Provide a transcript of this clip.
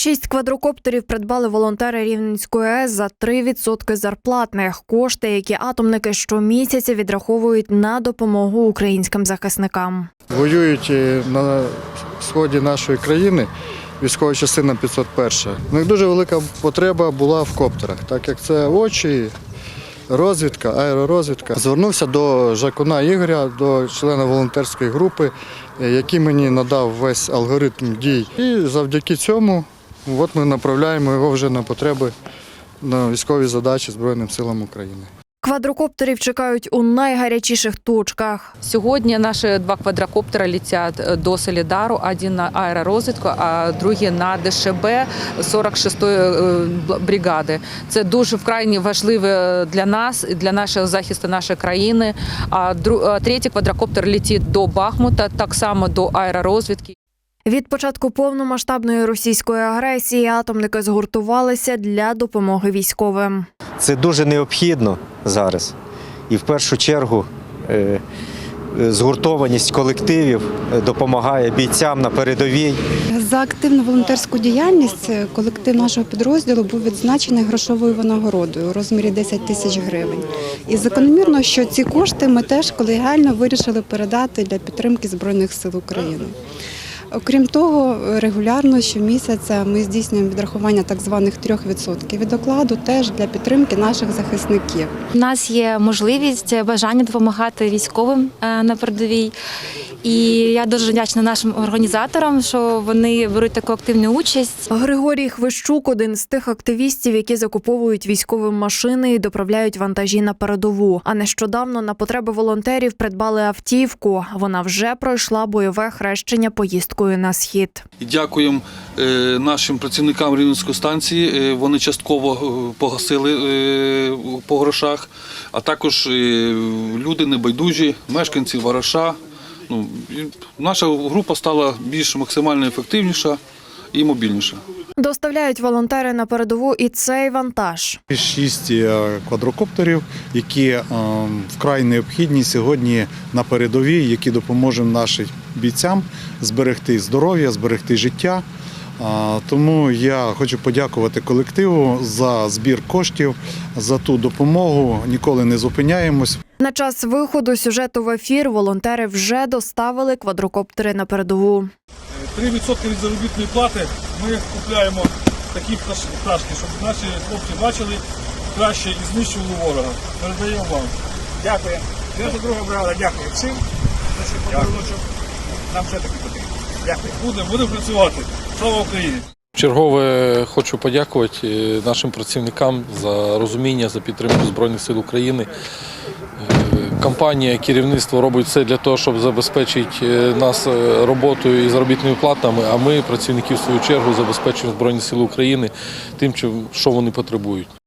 Шість квадрокоптерів придбали волонтери Рівненської АЕС за 3% зарплатних кошти, які атомники щомісяця відраховують на допомогу українським захисникам. Воюють на сході нашої країни. Військова частина 501. Ну і дуже велика потреба була в коптерах, так як це очі, розвідка, аеророзвідка. Звернувся до Жакуна Ігоря, до члена волонтерської групи, який мені надав весь алгоритм дій. І завдяки цьому от ми направляємо його вже на потреби на військові задачі Збройним силам України. Квадрокоптерів чекають у найгарячіших точках. Сьогодні наші два квадрокоптери летять е, до Солідару, один на аеророзвідку, а другий на ДШБ 46-ї е, бригади. Це дуже вкрай важливо для нас, і для нашого захисту нашої країни. А третій квадрокоптер летить до Бахмута, так само до аеророзвідки. Від початку повномасштабної російської агресії атомники згуртувалися для допомоги військовим. Це дуже необхідно зараз. І в першу чергу е, згуртованість колективів допомагає бійцям на передовій. За активну волонтерську діяльність е, колектив нашого підрозділу був відзначений грошовою винагородою у розмірі 10 тисяч гривень. І закономірно, що ці кошти ми теж колегіально вирішили передати для підтримки Збройних сил України. Окрім того, регулярно щомісяця ми здійснюємо відрахування так званих 3% від окладу теж для підтримки наших захисників. У нас є можливість бажання допомагати військовим е, на передовій. І я дуже вдячна нашим організаторам, що вони беруть таку активну участь. Григорій Хвищук один з тих активістів, які закуповують військові машини і доправляють вантажі на передову. А нещодавно на потреби волонтерів придбали автівку. Вона вже пройшла бойове хрещення поїздкою на схід. Дякуємо е, нашим працівникам Рівненської станції. Е, Вони частково е, погасили по грошах, а також люди небайдужі, мешканці Вараша. Ну, наша група стала більш максимально ефективніша і мобільніша. Доставляють волонтери на передову і цей вантаж. Шість е, квадрокоптерів, які е, вкрай необхідні сьогодні на передовій, які допоможуть нашим бійцям зберегти здоров'я, зберегти життя. А, Тому я хочу подякувати колективу за збір коштів, за ту допомогу. Ніколи не зупиняємось. На час виходу сюжету в ефір волонтери вже доставили квадрокоптери на передову. 3% від заробітної плати ми купляємо такі пташки, щоб наші хлопці бачили краще і знищували ворога. Передаємо вам. Дякую. Наша друга бригада, дякую всім. за цей подаруночок. Нам все таки потрібно. Дякую. Будемо будемо працювати. Слава Україні! Чергове хочу подякувати е, нашим працівникам за розуміння, за підтримку Збройних сил України. Компанія, керівництво робить все для того, щоб забезпечити е, нас е, роботою і заробітними платами, а ми, працівники, в свою чергу, забезпечуємо Збройні Сили України тим, що вони потребують.